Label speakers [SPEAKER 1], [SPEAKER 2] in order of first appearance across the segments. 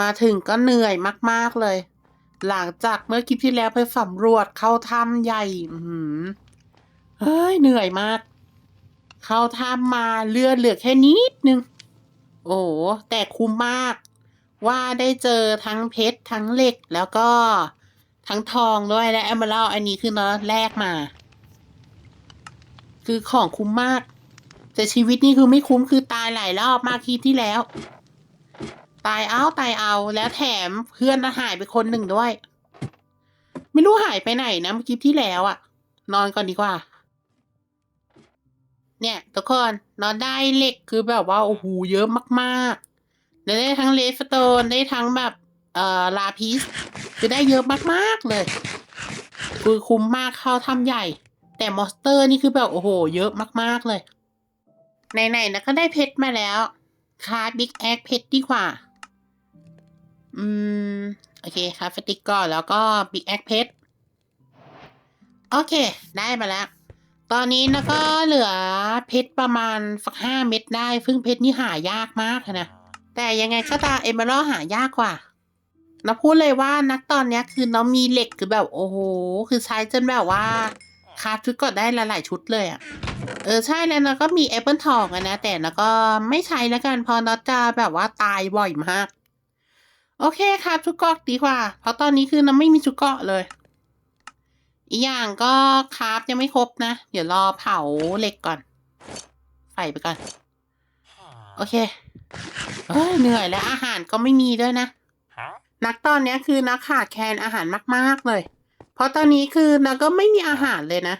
[SPEAKER 1] มาถึงก็เหนื่อยมาก ๆ เลย หลังจากเมื่อคลิปที่แล้วไปสำรวจเข้าถ้ำใหญ่เฮ้ยเหนื่อยมาก เข้าถ้ำมาเลือดเหลือแค่นิดนึง โอ้แต่คุ้มมาก ว่าได้เจอทั้งเพชรทั้งเหล็กแล้วก็ทั้งทองด้วยและแอมเบลอันนี้คือเนาะแลกมา คือของคุ้มมาก แต่ชีวิตนี่คือไม่คุ้มคือตายหลายรอบมากคลิปที่แล้ว ตายเอาตายเอาแล้วแถมเพื่อนหายไปคนหนึ่งด้วย ไม่รู้หายไปไหนนะเมื่อคลิปที่แล้วอะนอนก่อนดีกว่า เนี่ยทุกคนนอนได้เหล็กคือแบบว่าโอ้โหเยอะมากๆได้ทั้งเลสโตนได้ทั้งแบบเอ่อลาพิสคือได้เยอะมากๆเลยคือคุ้มมากเข้าถ้ำใหญ่ แต่มอสเตอร์นี่คือแบบโอ้โห เยอะมากๆเลยไหนๆนะก็ได้เพชรมาแล้วคาร์ดบิ๊กแอคเพชรดีกว่า อืม โอเคครับสติกก่อนแล้วก็บิ๊กแอคเพชรโอเค ได้มาแล้ว ตอนนี้นะก็เหลือเพชรประมาณสักห้าเม็ดได้ซึ่งเพชรนี่หายากมากนะ แต่ยังไงก็ตามเอเมอรัลหายากกว่านะพูดเลยว่านักตอนเนี้ยคือน้องมีเหล็กคือแบบโอ้โห คือใช้จนแบบว่าคาชุดก็ได้หลายๆชุดเลยอะ่ะ เออใช่แล้วนะก็มีแอปเปิลทองอะนะ แต่นะก็ไม่ใช้แล้วกันพอน็อตจะแบบว่าตายบ่อยมาก โอเคครับชุดเกาะดีกว่า เพราะตอนนี้คือน้ำไม่มีชุดเกาะเลย อีกอย่างก็คราฟยังไม่ครบนะ เดี๋ยวรอเผาเหล็กก่อน ใส่ไปก่อน โอเคเฮ้ยเหนื่อยแล้วอาหารก็ไม่มีด้วยนะ นักตอนนี้คือนักขาดแคลนอาหารมาก ๆ เลย เพราะตอนนี้คือนักก็ไม่มีอาหารเลยนะ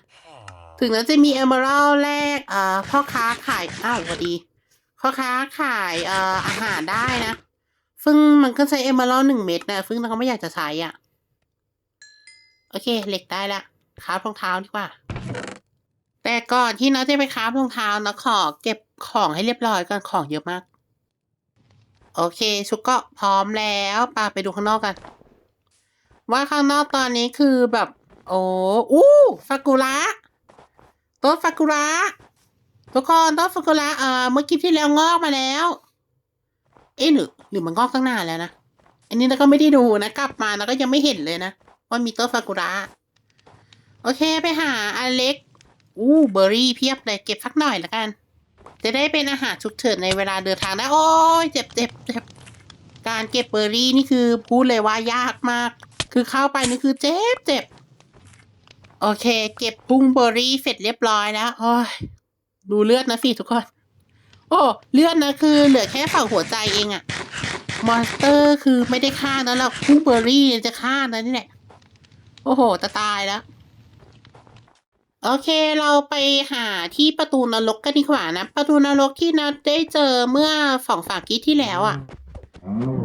[SPEAKER 1] ถึงนักจะมีเอเมอรัลแรกเอ่อพ่อค้าขาย อ้าวสวัสดี พ่อค้าขายเอ่ออาหารได้นะ ซึ่งมันก็ใช้เอเมอรัลหนึ่งเม็ดนะซึ่งนักก็ไม่อยากจะใช้อะ โอเค เหล็กได้ละคราฟรองเท้าดีกว่า แต่ก่อนที่นักจะไปคราฟรองเท้านะขอเก็บของให้เรียบร้อยก่อนของเยอะมาก โอเค ชุดเก็พร้อมแล้วปาไปดูข้างนอกกัน ว่าข้างนอกตอนนี้คือแบบ โอ้อู้ซากุระต้นซากุระทุกคนต้นซากุระเอ่อเมื่อกี้ที่แล้วงอกมาแล้ว เอ๊ะหรือหรือมันงอกตั้งนานแล้วนะ อันนี้เราก็ไม่ได้ดูนะ กลับมาเราก็ยังไม่เห็นเลยนะ ว่ามีต้นซากุระ โอเคไปหาอเล็ก อู้เบอร์รี่เพียบเลยเก็บสักหน่อยละกัน จะได้เป็นอาหารฉุกเฉินในเวลาเดินทางได้ โอ้ยเจ็บเจ็บเจ็บการเก็บเบอร์รี่นี่คือพูดเลยว่ายากมาก คือเข้าไปนี่คือเจ็บเจ็บโอเค เก็บพุงเบอร์รี่เสร็จเรียบร้อยแล้วโอ้ยดูเลือดนะสิทุกคน โอ้เลือดนะคือเหลือแค่ฝั่งหัวใจเองอะมอนสเตอร์คือไม่ได้ฆ่านะหรอกพุงเบอร์รี่จะฆ่านะนี่แหละ โอ้โหจะตายแล้ว โอเคเราไปหาที่ประตูนรกกันดีกว่านะ ประตูนรกที่นัดได้เจอเมื่อสองสามกีที่แล้วอะ่ะ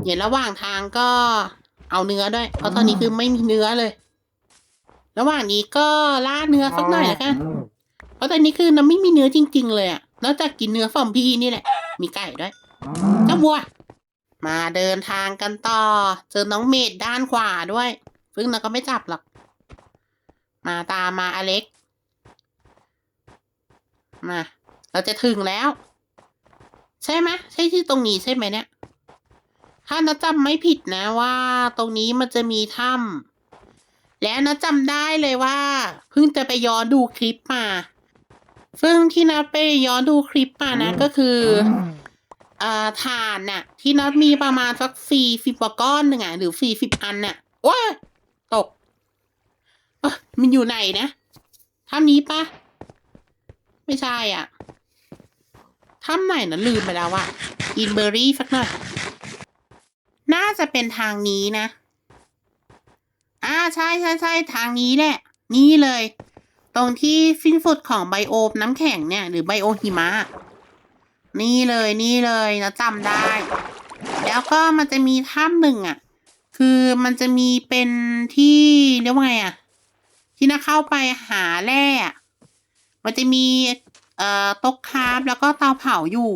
[SPEAKER 1] เดี๋ยวระหว่างทางก็เอาเนื้อด้วย เพราะตอนนี้คือไม่มีเนื้อเลย ระหว่างนี้ก็ล่าเนื้อสักหน่อยล้วกัน เพราะตอนนี้คือน้ำไม่มีเนื้อจริง ๆ เลยอะ่ะ นอกจากกินเนื้อฟอมพี่นี่แหละ มีไก่ด้วยเจ้าบัว มาเดินทางกันต่อ เจอน้องเมดด้านขวาด้วย ซึ่งเราก็ไม่จับหรอก มาตามมาอเล็ก มา เราจะถึงแล้ว ใช่ไหมใช่ที่ตรงนี้ใช่ไหมเนี่ย ถ้านะจำไม่ผิดนะว่า ตรงนี้มันจะมีถ้ำและนะจำได้เลยว่า เพิ่งจะไปย้อนดูคลิปมา ซึ่งที่นัดไปย้อนดูคลิปมานะก็คืออ่าฐานน่ะ ที่นัดมีประมาณสักสี่สิบกว่าก้อนหนึ่งอะหรือสี่สิบอันน่ะโอ้ยตกเอ้ยมันอยู่ไหนนะถ้ำนี้ปะไม่ใช่อะถ้ำไหนนะลืมไปแล้วอะกินเบอร์รี่สักหน่อยน่าจะเป็นทางนี้นะอ่าใช่ใช่ใช่ทางนี้แหละ นี่เลย ตรงที่สิ้นสุดของไบโอมน้ำแข็งเนี่ย หรือไบโอหิมะ นี่เลยนี่เลยนะจำได้ แล้วก็มันจะมีถ้ำหนึ่งอะ คือมันจะมีเป็นที่เรียกว่าไงอะ ที่น่าเข้าไปหาแร่มันจะมีเอ่อต๊ะคาฟแล้วก็เตาเผาอยู่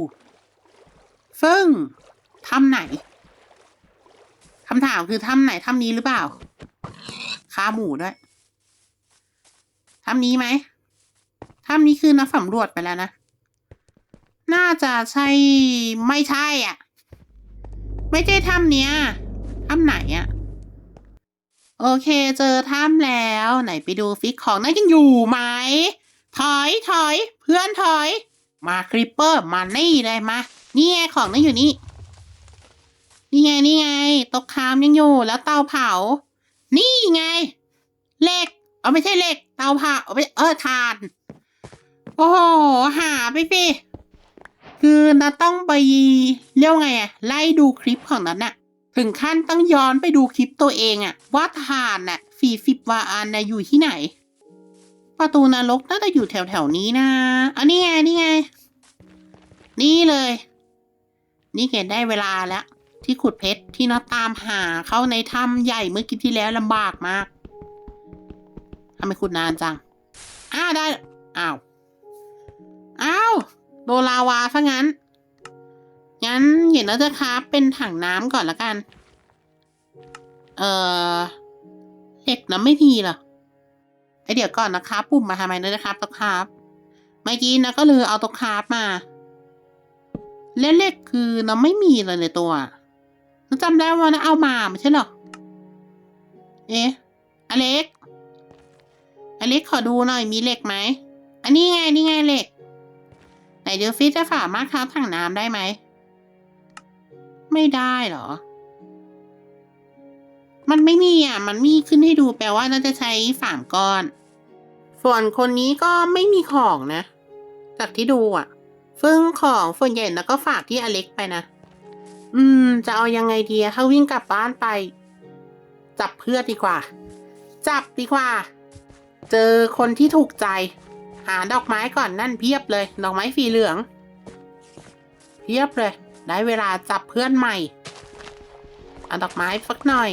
[SPEAKER 1] ซึ่งถ้ำไหนคำถามคือถ้ำไหนถ้ำนี้หรือเปล่าขาหมูด้วย ถ้ำนี้ไหมถ้ำนี้คือนักสำรวจไปแล้วนะ น่าจะใช่ไม่ใช่อะ ไม่ใช่ถ้ำเนี้ยถ้ำไหนอะโอเคเจอถ้ำแล้วไหนไปดูฟิกของนั่นยังอยู่ไหม ถอยถอยเพื่อนถอย มาคริปเปอร์มานี่เลยมา นี่ไงของนั่นอยู่นี่นี่ไงนี่ไงตกคามยังอยู่แล้วเตาเผา นี่ไงเหล็กเอาไม่ใช่เหล็ก เตาเผาเอาไม่เออทาน โอ้โหหาไปสิคือนัดต้องไปเรียกว่าไงอะไล่ดูคลิปของนั้นน่ะถึงขั้นต้องย้อนไปดูคลิปตัวเองอะว่าทานน่ะสี่สิบวาอันน่ะอยู่ที่ไหน ประตูนรกน่าจะอยู่แถวๆนี้นะอันนี้ไงนี่ไง นี่เลย นี่เกดได้เวลาแล้ว ที่ขุดเพชรที่น็อตตามหาเข้าในถ้ำใหญ่เมื่อกี้ที่แล้วลำบากมาก ทำไมขุดนานจัง อ้าวได้ อ้าว อ้าว โดนลาวาซะงั้น งั้นเห็นแล้วจะคราฟเป็นถังน้ำก่อนละกัน เอ่อเหล็กน้ำไม่มีเหรอไอเดี๋ยวก่อนนะครับ ปุ่มมาทำไมนะนะครับตัวคราฟเมื่อกี้นะก็เลยเอาตัวคราฟมาและเหล็กคือน้ำไม่มีเลยในตัวจำได้ว่านะเอามาไม่ใช่หรอ เอ๊ะ อเล็ก อเล็กขอดูหน่อยมีเหล็กไหม อันนี้ไงนี่ไงเหล็ก ไหนเดี๋ยวฟิตจะสามารถคราถังน้ำได้ไหม ไม่ได้เหรอ มันไม่มีอะ มันมีขึ้นให้ดูแปลว่าน่าจะใช้สามก้อน ส่วนคนนี้ก็ไม่มีของนะ จากที่ดูอะ ซึ่งของส่วนใหญ่นะก็ฝากที่อเล็กไปนะ อืม จะเอายังไงดีอะถ้าวิ่งกลับบ้านไป จับเพื่อนดีกว่า จับดีกว่า เจอคนที่ถูกใจ หาดอกไม้ก่อนนั่นเพียบเลย ดอกไม้สีเหลือง เพียบเลย ได้เวลาจับเพื่อนใหม่เอาดอกไม้สักหน่อย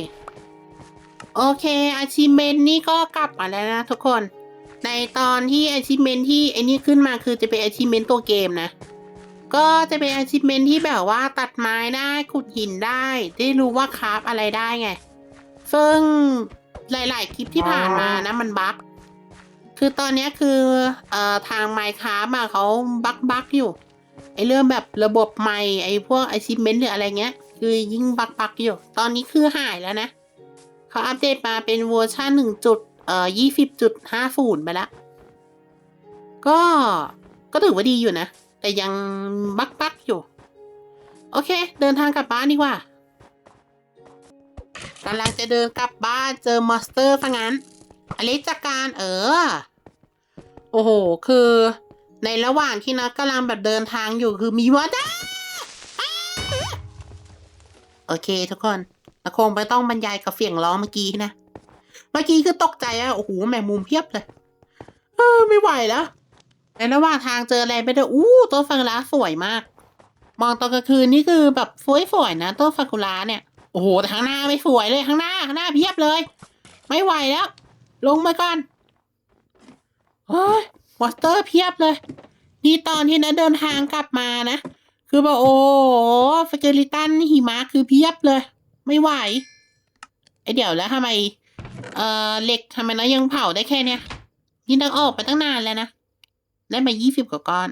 [SPEAKER 1] โอเคอาชิเมนนี่ก็กลับมาแล้วนะทุกคน ในตอนที่อาชิเมนที่ไอ้นี่ขึ้นมาคือจะเป็นอาชิเมนตัวเกมนะ ก็จะเป็นอาชิเมนที่แบบว่าตัดไม้ได้ขุดหินได้ ได้รู้ว่าคราฟอะไรได้ไง ซึ่งหลาย ๆ คลิปที่ผ่านมานะมันบั๊ก คือตอนนี้คือเอ่อทางไมค์ค a f t อะเขาบักบักอยู่ ไอเรื่องแบบระบบใหม่ไอพวก achievement หรืออะไรเงี้ย คือยิ่งบักบักอยู่ ตอนนี้คือหายแล้วนะเขาอัปเดตมาเป็นเวอร์ชันหนึ่งจุดเอ่อยี่สิบจุดห้าศูนย์ไปละก็ก็ถือว่าดีอยู่นะ แต่ยังบักบักอยู่ โอเค เดินทางกลับบ้านดีกว่ากำลังจะเดินกลับบ้านเจอมอนสเตอร์ซะงั้นอเล็กจัดการเออ โอ้โห คือ ในระหว่างที่นัดกำลังแบบเดินทางอยู่คือมีวัดโอเคทุกคนนะคงไม่ต้องบรรยายกับเสียงร้องเมื่อกี้นะ เมื่อกี้คือตกใจอะโอ้โหแมงมุมเพียบเลย เออไม่ไหวแล้วในระหว่างทางเจออะไรไปด้วยอู้ต้นฟากุระสวยมาก มองตอนกลางคืนนี่คือแบบสวยๆนะต้นฟากุระเนี่ยโอ้โหแต่ข้างหน้าไม่สวยเลยข้างหน้าข้างหน้าเพียบเลย ไม่ไหวแล้ว ลงมาก่อน เฮ้ยวอสเตอร์เพียบเลย นี่ตอนที่นะเดินทางกลับมานะ คือแบบโอ้สเกลิตันหิมะคือเพียบเลย ไม่ไหวไอเดี๋ยวแล้วทำไม เอ่อเหล็กทำไมนะยังเผาได้แค่เนี้ยนี่ต้องออกไปตั้งนานแล้วนะ ได้มายี่สิบกว่าก้อน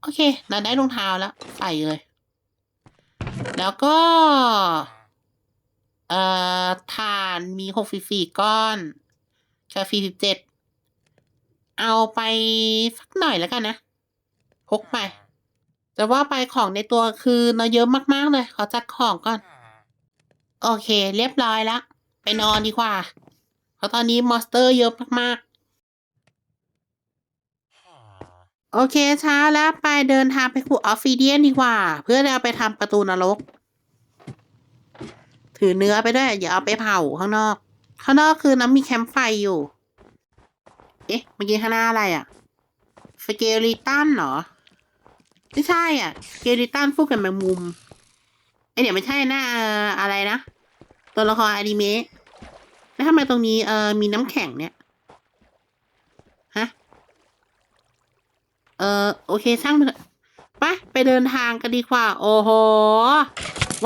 [SPEAKER 1] โอเคเราได้รองเท้าแล้ว ใส่เลย แล้วก็ เอ่อถ่านมีหกสิบสี่ก้อนชาฟีสิบเจ็ด เอาไปสักหน่อยแล้วกันนะพกไปจะว่าไปของในตัวคือเนาะเยอะมากๆเลยขอจัดของก่อน โอเค เรียบร้อยแล้วไปนอนดีกว่า เพราะตอนนี้มอนสเตอร์เยอะมากๆ โอเคเช้าแล้วไปเดินทางไปขุดออฟฟิเดียนดีกว่า เพื่อจะเอาไปทำประตูนรก ถือเนื้อไปด้วยอย่าเอาไปเผาข้างนอก ข้างนอกคือน้ำมีแคมป์ไฟอยู่ เอ๊ะ เมื่อกี้ข้างหน้าอะไรอะสเกลิตันเหรอ ไม่ใช่อะสเกลิตันฟูกกับแมงมุมไอเดี๋ยวไม่ใช่นะเอ่ออะไรนะ ตัวละครอนิเมะแล้วทำไมตรงนี้เออมีน้ำแข็งเนี่ยฮะเออโอเคช่างไปไปเดินทางกันดีกว่า โอ้โห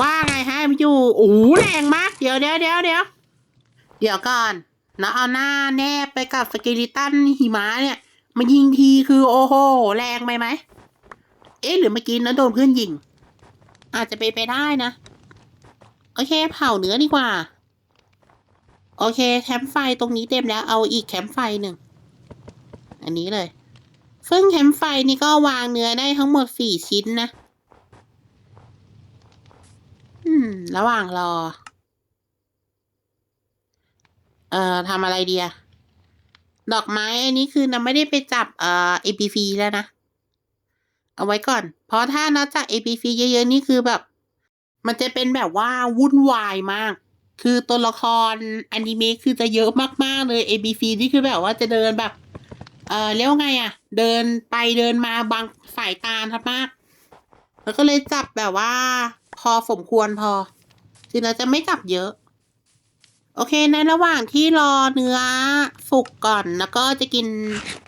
[SPEAKER 1] ว่าไงฮะมันอยู่โอ้แรงมาก เดี๋ยวเดี๋ยวเดี๋ยวเดี๋ยวเดี๋ยวก่อน นะเอาหน้าแนบไปกับสเกลิตันหิมะเนี่ยมายิงทีคือโอ้โห แรงไปไหม เอ๊ะหรือเมื่อกี้นะโดนเพื่อนยิง อาจจะเป็นไปได้นะ โอเคเผาเนื้อดีกว่า โอเค แคมป์ไฟตรงนี้เต็มแล้วเอาอีกแคมป์ไฟหนึ่ง อันนี้เลย ซึ่งแคมป์ไฟนี่ก็วางเนื้อได้ทั้งหมดสี่ชิ้นนะ อืม ระหว่างรอ เอ่อทำอะไรเดีอะดอกไม้อันนี้คือเราไม่ได้ไปจับเอ่อ APC แล้วนะ เอาไว้ก่อน เพราะถ้านับจาก APC เยอะๆนี่คือแบบ มันจะเป็นแบบว่าวุ่นวายมาก คือตัวละครอนิเมะคือจะเยอะมากๆเลย ABC นี่คือแบบว่าจะเดินแบบ เออเรียกว่าไงอะเดินไปเดินมาบางสายตาทับมาก แล้วก็เลยจับแบบว่า พอสมควรพอคือเราจะไม่จับเยอะ โอเค ในระหว่างที่รอเนื้อสุกก่อน แล้วก็จะกิน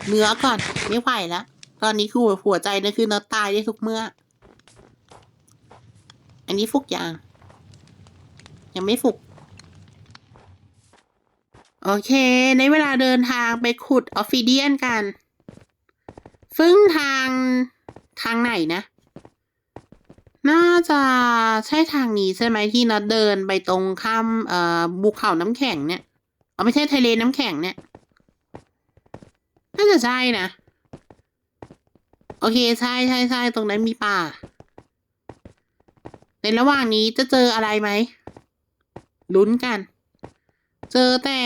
[SPEAKER 1] เนื้อก่อน ไม่ไหวแล้ว ตอนนี้คือหัวใจนะคือเนื้อตายได้ทุกเมื่อ อันนี้ฟุกยัง ยังไม่ฟุก โอเค ในเวลาเดินทางไปขุดออฟฟิเดียนกัน ซึ่งทางทางไหนนะ น่าจะใช่ทางนี้ใช่ไหมที่นัดเดินไปตรงข้ามเอ่อภูเขาน้ำแข็งเนี่ยเอาไม่ใช่ทะเลน้ำแข็งเนี่ย น่าจะใช่นะ โอเคใช่ใช่ใช่ตรงนั้นมีป่า ในระหว่างนี้จะเจออะไรไหมลุ้นกัน เจอแต่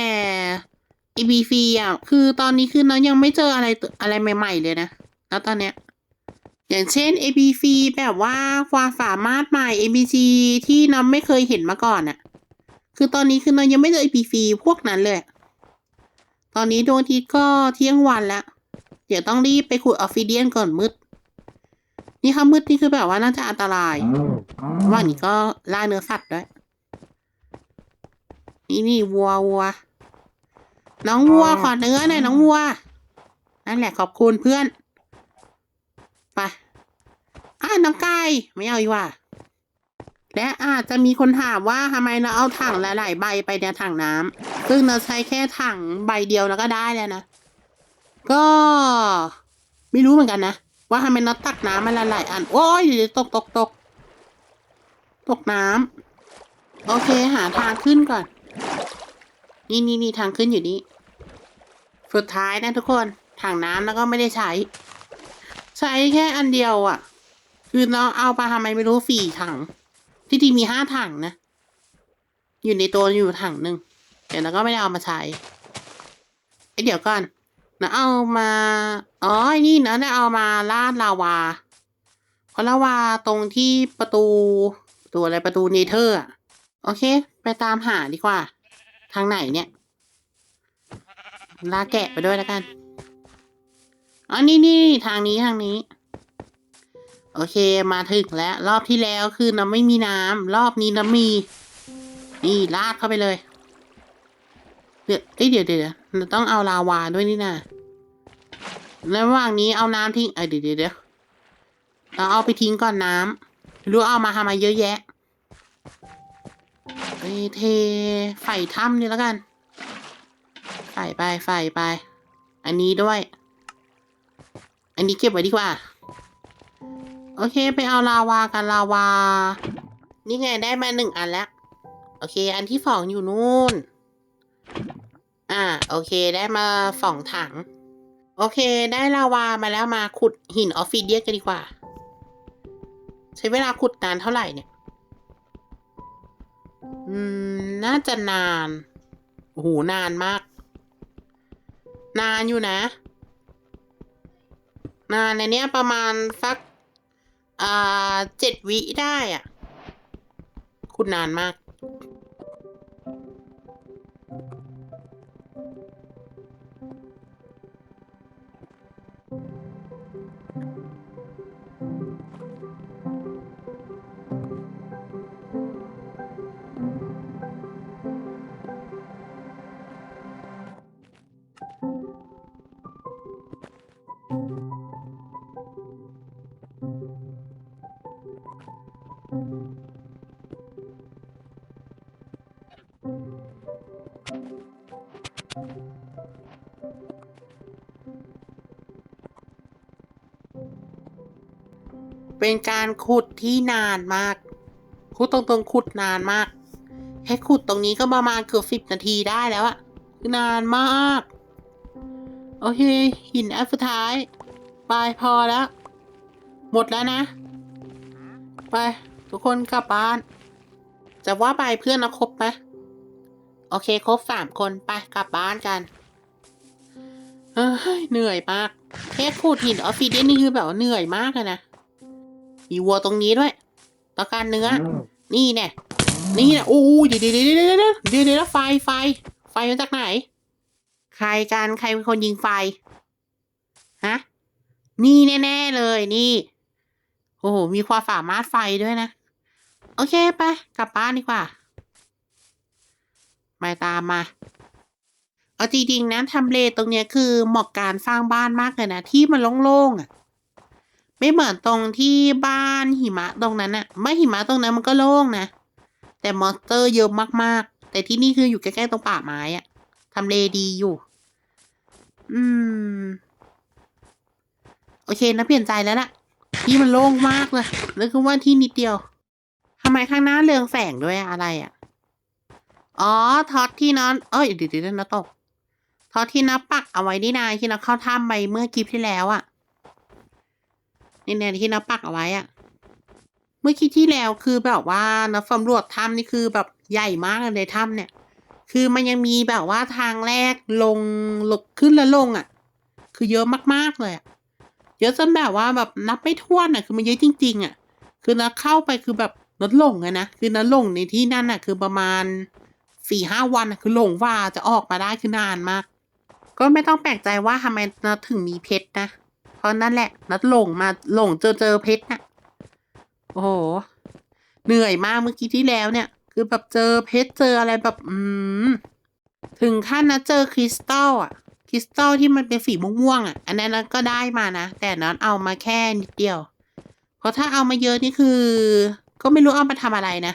[SPEAKER 1] EBC อะ คือตอนนี้คือน้องยังไม่เจออะไรอะไรใหม่ ๆ เลยนะ แล้วตอนเนี้ย อย่างเช่น ABC แบบว่าความสามารถใหม่ ABC ที่น้องไม่เคยเห็นมาก่อนอะคือตอนนี้คือน้องยังไม่เจอ ABC พวกนั้นเลย ตอนนี้ดวงอาทิตย์ก็เที่ยงวันแล้ว เดี๋ยวต้องรีบไปขุดออฟฟิเดียนก่อนมืด นี่ค่ะมืดนี่คือแบบว่าน่าจะอันตรายว่านี้ก็ล่าเนื้อสัตว์ด้วย นี่นี่วัววัว น้องวัวขอเนื้อหน่อยน้องวัว นั่นแหละขอบคุณเพื่อน อ่าน้องไก่ไม่เอาอีกว่า และอาจจะมีคนถามว่าทำไมเราเอาถังหลายๆใบไปในถังน้ำซึ่งเราใช้แค่ถังใบเดียวแล้วก็ได้แล้วนะ ก็ ไม่รู้เหมือนกันนะ ว่าทำไมเราตักน้ำมาหลายๆอัน โอ้ยตกตกตกตกน้ำโอเคหาทางขึ้นก่อน นี่นี่นี่ทางขึ้นอยู่นี่สุดท้ายนะทุกคนถังน้ำแล้วก็ไม่ได้ใช้ ใช้แค่อันเดียวอะ่ะ คือเราเอาไปทำไมไม่รู้สี่ถัง ที่จริงมีห้าถังนะ อยู่ในตัวอยู่ถังหนึ่งแต่เราก็ไม่ได้เอามาใช้ไอเดี๋ยวก่อนนะเอามา อ๋อไอ้นี่นะได้เอามาลาดลาวาเพราะลาวาตรงที่ประตูประตูอะไรประตูเนเธอร์โอเค ไปตามหาดีกว่า ทางไหนเนี่ยลาแกะไปด้วยแล้วกัน อ๋อ นี่นี่ทางนี้ทางนี้ โอเคมาถึงแล้ว รอบที่แล้วคือน้ำไม่มีน้ำรอบนี้น้ำมี นี่ลาดเข้าไปเลยเดี๋ยวเอ้ยเดี๋ยวเดี๋ยวต้องเอาลาวาด้วยนี่นะระหว่างนี้เอาน้ำทิ้งเอ้ยเดี๋ยวเดี๋ยวเราเอาไปทิ้งก่อนน้ำไม่รู้เอามาทำไมเยอะแยะไปเทใส่ถ้ำนี่แล้วกันใส่ไปใส่ไป อันนี้ด้วย อันนี้เก็บไว้ดีกว่า โอเคไปเอาลาวากันลาวา นี่ไงได้มาหนึ่งอันแล้ว โอเค อันที่สองอยู่นู่น อ่า โอเคได้มาสองถัง โอเค ได้ลาวามาแล้วมาขุดหินออฟฟิเดียกันดีกว่า ใช้เวลาขุดนานเท่าไหร่เนี่ย อืม น่าจะนาน โอ้โห นานมาก นานอยู่นะ นานในเนี้ยประมาณสัก อ่าเจ็ดวิได้อะ คุณนานมาก เป็นการขุดที่นานมากพูดตรงๆขุดนานมากแค่ขุดตรงนี้ก็ประมาณเกือบสิบนาทีได้แล้วอะคือนานมาก โอเค หินอันสุดท้าย ไปพอแล้ว หมดแล้วนะ ไป ทุกคนกลับบ้าน จะว่าไปเพื่อนนะครบไหมโอเค ครบสามคนไปกลับบ้านกันเอ้ยเหนื่อยมากแค่ขูดหินออฟฟิเดียนนี่คือแบบเหนื่อยมากเลยนะ มีวัวตรงนี้ด้วยต้องการเนื้อ นี่แน่นี่แน่โอ้ยเดี๋ยวเดี๋ยวเดี๋ยวเดี๋ยวเดี๋ยวเดี๋ยวเดี๋ยวไฟไฟ ไฟมาจากไหน ใครกันใครเป็นคนยิงไฟฮะนี่แน่ๆเลยนี่ โอ้โหมีความสามารถไฟด้วยนะ โอเคไป กลับบ้านดีกว่ามาตามมา เอาจริงๆนะทำเลตรงเนี้ยคือเหมาะการสร้างบ้านมากเลยนะ ที่มันโล่งๆอะ ไม่เหมือนตรงที่บ้านหิมะตรงนั้นอะไม่หิมะตรงนั้นมันก็โล่งนะ แต่มอนสเตอร์เยอะมากๆ แต่ที่นี่คืออยู่ใกล้ๆตรงป่าไม้อะทำเลดีอยู่ อืม โอเคนะเปลี่ยนใจแล้วล่ะ ที่มันโล่งมากเลยแล้วคือว่าที่นิดเดียวทำไมข้างหน้าเรืองแสงด้วยอะไรอะอ๋อท็อตที่นอน เอ้ยเดี๋ยวเดี๋ยวนะตกท็อตที่นับปักเอาไว้นี่นายที่เราเข้าถ้ำไปเมื่อคลิปที่แล้วอะ นี่เนี่ยที่นับปักเอาไว้อะเมื่อคลิปที่แล้วคือแบบว่านับสำรวจถ้ำนี่คือแบบใหญ่มากเลยในถ้ำเนี่ย คือมันยังมีแบบว่าทางแรกลงลงขึ้นแล้วลงอะคือเยอะมากๆเลยอะเยอะจนแบบว่าแบบนับไม่ถ้วนอะ คือมันเยอะจริง ๆอะ คือนัดเข้าไปคือแบบนัดหลงอะนะคือนัดหลงในที่นั่นอะ คือประมาณสี่ห้าวันอะ คือหลงว่าจะออกมาได้คือนานมากก็ไม่ต้องแปลกใจว่าทำไมนัดถึงมีเพชรนะ ราะนั่นแหละ นัดหลงมาหลงเจอเจอเพชรน่ะ โอ้โห เหนื่อยมากเมื่อกี้ที่แล้วเนี่ย คือแบบเจอเพชรเจออะไรแบบ อืม ถึงขั้นนะเจอคริสตัลอะ คริสตัลที่มันเป็นสีม่วงๆอะ อันนั้นก็ได้มานะ แต่นั้นเอามาแค่นิดเดียว เพราะถ้าเอามาเยอะนี่คือ ก็ไม่รู้เอามาทำอะไรนะ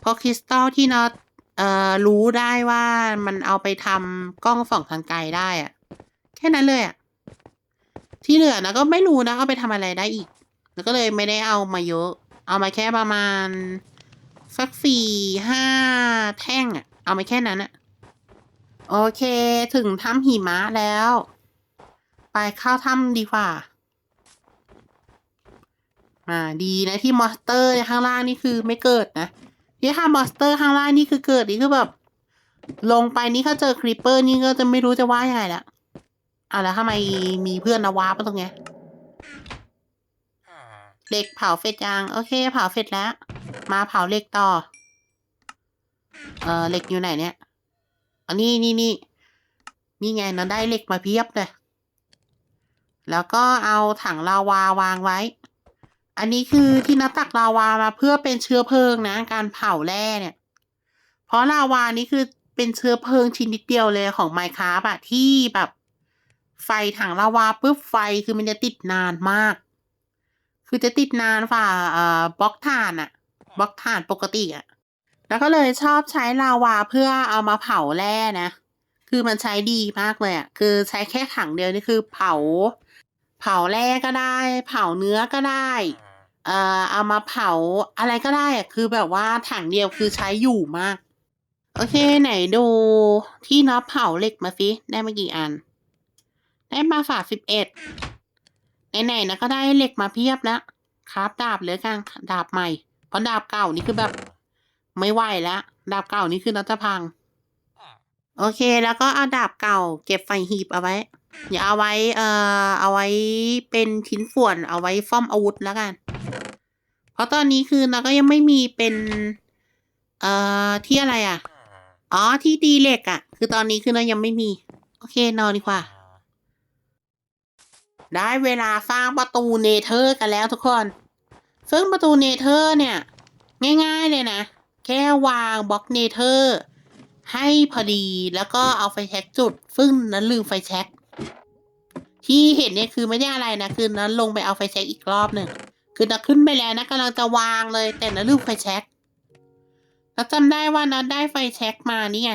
[SPEAKER 1] เพราะคริสตัลที่น็อตเอ่อรู้ได้ว่ามันเอาไปทำกล้องส่องทางไกลได้อะ แค่นั้นเลยอะ ที่เหลือนะก็ไม่รู้นะเอาไปทำอะไรได้อีก แล้วก็เลยไม่ได้เอามาเยอะ เอามาแค่ประมาณ สักสี่ห้าแท่งอะเอามาแค่นั้นอะโอเคถึงถ้ำหิมะแล้ว ไปเข้าถ้ำดีกว่าอ่าดีนะที่มอสเตอร์ข้างล่างนี่คือไม่เกิดนะที่ถ้ามอสเตอร์ข้างล่างนี่คือเกิดนี่คือแบบ ลงไปนี่เขาเจอครีปเปอร์นี่ก็จะไม่รู้จะว่ายังไงละ อะแล้วทำไมมีเพื่อนนาวาปะตรงเนี้ยเหล็กเผาเสร็จยังโอเค เผาเสร็จแล้ว มาเผาเหล็กต่อ เออเหล็กอยู่ไหนเนี่ยอันนี้นี่นี่นี่ไงเราได้เหล็กมาเพียบเลยแล้วก็เอาถังลาวาวางไว้ อันนี้คือที่นับตักลาวามาเพื่อเป็นเชื้อเพลิงนะ การเผาแร่เนี่ย เพราะลาวานี่คือเป็นเชื้อเพลิงชิ้นนิดเดียวเลยของไมค์คราฟอะที่แบบ ไฟถังลาวาปุ๊บไฟคือมันจะติดนานมาก คือจะติดนานฝ่าเอ่อบล็อกถ่านอะบล็อกถ่านปกติอะแล้วก็เลยชอบใช้ลาวาเพื่อเอามาเผาแร่นะ คือมันใช้ดีมากเลยอะ่ะคือใช้แค่ถังเดียวนี่คือเผา เผาแร่ก็ได้ เผาเนื้อก็ได้ เอ่อเอามาเผาอะไรก็ได้อะคือแบบว่าถังเดียวคือใช้อยู่มาก โอเคไหนดูที่นับเผาเหล็กมาสิได้มากี่อัน ได้มาฝาสิบเอ็ดไหนๆนะก็ได้เหล็กมาเพียบแล้วครับดาบเหลือกันดาบใหม่ เพราะดาบเก่านี่คือแบบ ไม่ไหวแล้วดาบเก่านี่คือนัตพัง โอเคแล้วก็เอาดาบเก่า เก็บไฟหีบเอาไว้ อย่าเอาไว้ เอ่อเอาไว้เป็นชิ้นส่วนเอาไว้ซ่อมอาวุธแล้วกัน เพราะตอนนี้คือเราก็ยังไม่มีเป็น เอ่อที่อะไรอะ อ๋อที่ตีเหล็กอะ คือตอนนี้คือเรายังไม่มี โอเคนอนดีกว่า ได้เวลาสร้างประตูเนเธอร์กันแล้วทุกคน ซึ่งประตูเนเธอร์เนี่ย ง่ายๆเลยนะ แค่วางบล็อกเนเธอร์ให้พอดีแล้วก็เอาไฟแช็กจุด ซึ่งนั้นลืมไฟแช็กที่เห็นเนี่ยคือไม่ได้อะไรนะ คือนั้นลงไปเอาไฟแช็กอีกรอบหนึ่งคือนัดขึ้นไปแล้วนะกำลังจะวางเลยแต่นั้นลืมไฟแช็กแล้วจำได้ว่านัดได้ไฟแช็กมานี่ไง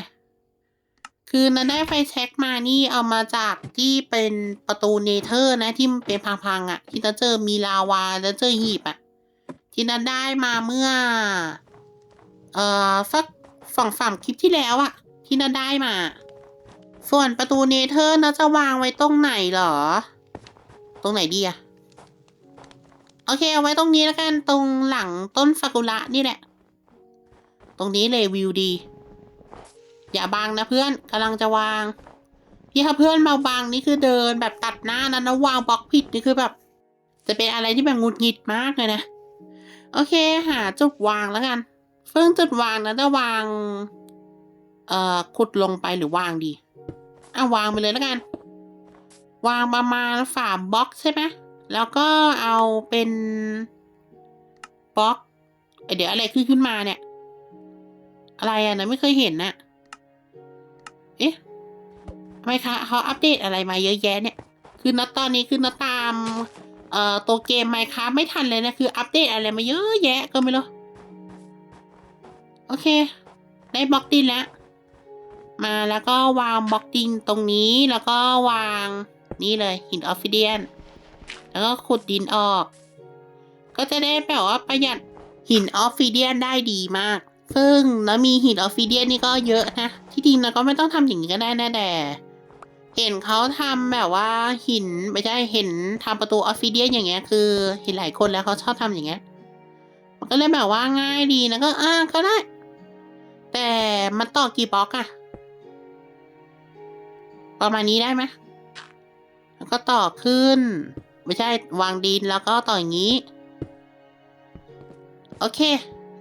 [SPEAKER 1] คือนัดได้ไฟแช็กมานี่เอามาจากที่เป็นประตูเนเธอร์นะที่มันเป็นพังๆอะ่ะ ที่นัดเจอมีลาวาแล้วเจอหีบอะ ที่นัดได้มาเมื่อ เอ่อสักสองสามคลิปที่แล้วอะที่น่าได้มา ส่วนประตูเนเธอร์น่าจะวางไว้ตรงไหนหรอ ตรงไหนดีอะโอเคเอาไว้ตรงนี้แล้วกันตรงหลังต้นซากุระนี่แหละ ตรงนี้เลยวิวดี อย่าบังนะเพื่อนกำลังจะวางที่ถ้าเพื่อนมาบังนี่คือเดินแบบตัดหน้านั้นนะวางบล็อกผิดนี่คือแบบ จะเป็นอะไรที่แบบงุดหงิดมากเลยนะ โอเคหาจุดวางแล้วกันซึ่งจุดวางนะจะวางเอ่อขุดลงไปหรือวางดีอะวางไปเลยแล้วกัน วางประมาณสาบล็อกใช่ไหมแล้วก็เอาเป็นบล็อกเอเดี๋ยวอะไรขึ้นขึ้นมาเนี่ย อะไรอะนะไม่เคยเห็นนะ เอ๊ะทำไมคะเขาอัปเดตอะไรมาเยอะแยะเนี่ย คือณตอนนี้คือณตาม เอ่อตัวเกมไมค้าไม่ทันเลยนะ คืออัปเดตอะไรมาเยอะแยะก็ไม่รู้ โอเค ได้บล็อกดินแล้ว มาแล้วก็วางบล็อกดินตรงนี้แล้วก็วางนี่เลยหินออฟฟิเดียน แล้วก็ขุดดินออก ก็จะได้แบบว่าประหยัดหินออฟฟิเดียนได้ดีมาก ซึ่งแล้วมีหินออฟฟิเดียนนี่ก็เยอะนะ ที่จริงเราก็ไม่ต้องทำอย่างนี้ก็ได้นะแต่เห็นเขาทำแบบว่าหินไม่ใช่เห็นทำประตูออฟฟิเดียนอย่างเงี้ยคือเห็นหลายคนแล้วเขาชอบทำอย่างเงี้ยมันก็เลยแบบว่าง่ายดีนะก็อ่าก็ได้ แต่มันต่อกี่บล็อกอะประมาณนี้ได้ไหมแล้วก็ต่อขึ้น ไม่ใช่วางดินแล้วก็ต่ออย่างนี้ โอเค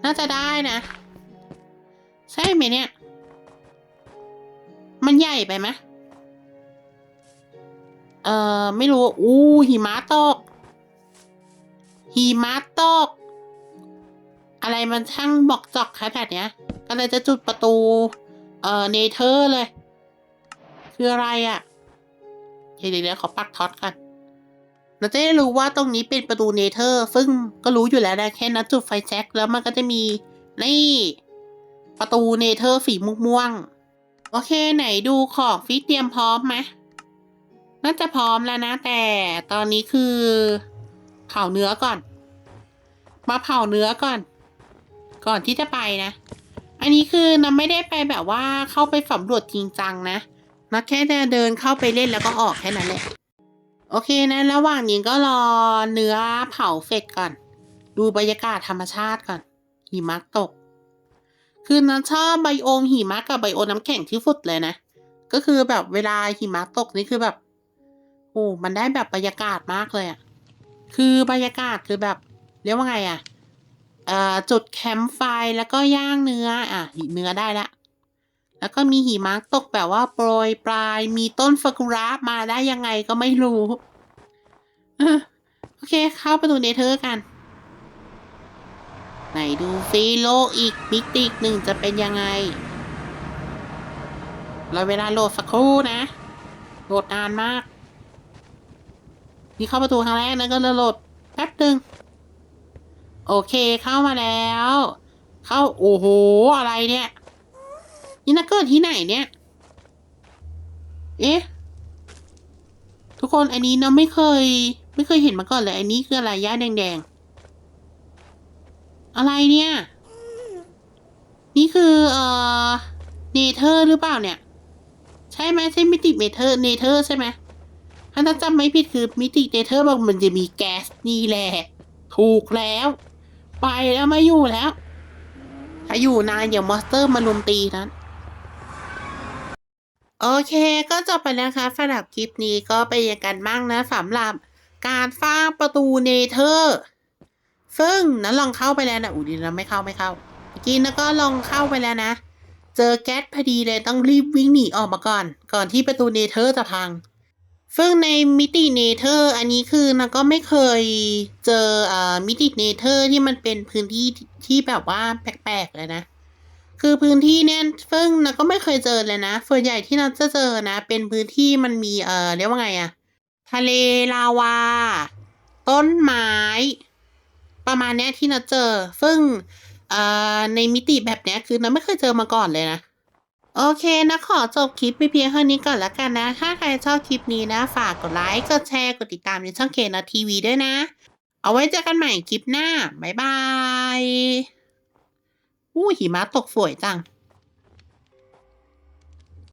[SPEAKER 1] น่าจะได้นะ ใช่ไหมเนี่ย มันใหญ่ไปไหมเอ่อ ไม่รู้ อู้หิมะตก หิมะตก อะไรมันช่างบอกจอกขนาดเนี้ย ก็เลยจะจุดประตู เอ่อ เนเธอร์เลย คืออะไรอะ่ะเดี๋ยวเดี๋ยวขอปักท็อตกันเราจะได้รู้ว่าตรงนี้เป็นประตูเนเธอร์ ซึ่งก็รู้อยู่แล้วนะแค่นัดจุดไฟแช็กแล้วมันก็จะมีนี่ ประตูเนเธอร์สีม่วง โอเคไหนดูของฟิตเตรียมพร้อมไหมน่าจะพร้อมแล้วนะ แต่ตอนนี้คือ เผาเนื้อก่อน มาเผาเนื้อก่อน ก่อนที่จะไปนะ อันนี้คือน้าไม่ได้ไปแบบว่าเข้าไปสำรวจจริงจังนะนัดแค่จะเดินเข้าไปเล่นแล้วก็ออกแค่นั้นแหละโอเคนะ ระหว่างนี้ก็รอเนื้อเผาเสร็จก่อน ดูบรรยากาศธรรมชาติก่อนหิมะตก คือนัทชอบไบโอมหิมะกับไบโอมน้ำแข็งที่สุดเลยนะ ก็คือแบบเวลาหิมะตกนี่คือแบบโอ้มันได้แบบบรรยากาศมากเลยอะคือบรรยากาศคือแบบเรียกว่าไงอะเอ่อจุดแคมป์ไฟแล้วก็ย่างเนื้ออะเนื้อได้ละแล้วก็มีหิมะตกแบบว่าโปรยปลาย มีต้นฟากุระมาได้ยังไงก็ไม่รู้ โอเคเข้าประตูเนเธอร์กัน ไหนดูฟีโลกอีกมิติหนึ่งจะเป็นยังไงเราเวลาโหลดสักครู่นะ โหลดนานมาก นี่เข้าประตูครั้งแรกนะก็เลยโหลดแป๊บหนึ่งโอเคเข้ามาแล้ว เข้าโอ้โหอะไรเนี่ย นี่นักเกิดที่ไหนเนี่ย เอ๊ะทุกคนอันนี้เนาะไม่เคย ไม่เคยเห็นมาก่อนเลย อันนี้คืออะไรย่าแดงๆ อะไรเนี่ย นี่คือ เอ่อ เนเธอร์หรือเปล่าเนี่ย ใช่ไหมใช่มิติเนเธอร์เนเธอร์ใช่ไหมถ้าจำไม่ผิดคือมิติเนเธอร์บอกมันจะมีแก๊สนี่แหละ ถูกแล้ว ไปแล้วไม่อยู่แล้ว ถ้าอยู่นานอย่างมอสเตอร์มาลุมตีนั้นโอเค ก็จบไปแล้วค่ะสำหรับคลิปนี้ก็ไปยังกันบ้างนะสำหรับการสร้างประตูเนเธอร์ ซึ่งนั้นลองเข้าไปแล้วนะอูดีนะไม่เข้าไม่เข้าเมื่อกี้นะก็ลองเข้าไปแล้วนะ เจอแก๊สพอดีเลยต้องรีบวิ่งหนีออกมาก่อน ก่อนที่ประตูเนเธอร์จะพังซึ่งในมิติเนเธอร์อันนี้คือนะก็ไม่เคยเจออ่ามิติเนเธอร์ที่มันเป็นพื้นที่ที่แบบว่าแปลกๆเลยนะ คือพื้นที่เนี่ยซึ่งนะก็ไม่เคยเจอเลยนะส่วนใหญ่ที่เราจะเจอนะ เป็นพื้นที่มันมีเอ่อเรียกว่าไงอะทะเลลาวา ต้นไม้ ประมาณเนี้ยที่นัดเจอ ซึ่งอ่อในมิติแบบเนี้ยคือนัดไม่เคยเจอมาก่อนเลยนะ โอเคนะขอจบคลิปไปเพียงเท่านี้ก่อนละกันนะ ถ้าใครชอบคลิปนี้นะ ฝากกดไลค์กดแชร์กดติดตามในช่องเคนทีวีด้วยนะ เอาไว้เจอกันใหม่คลิปหน้า บ๊ายบายอู้หิมะตกสวยจัง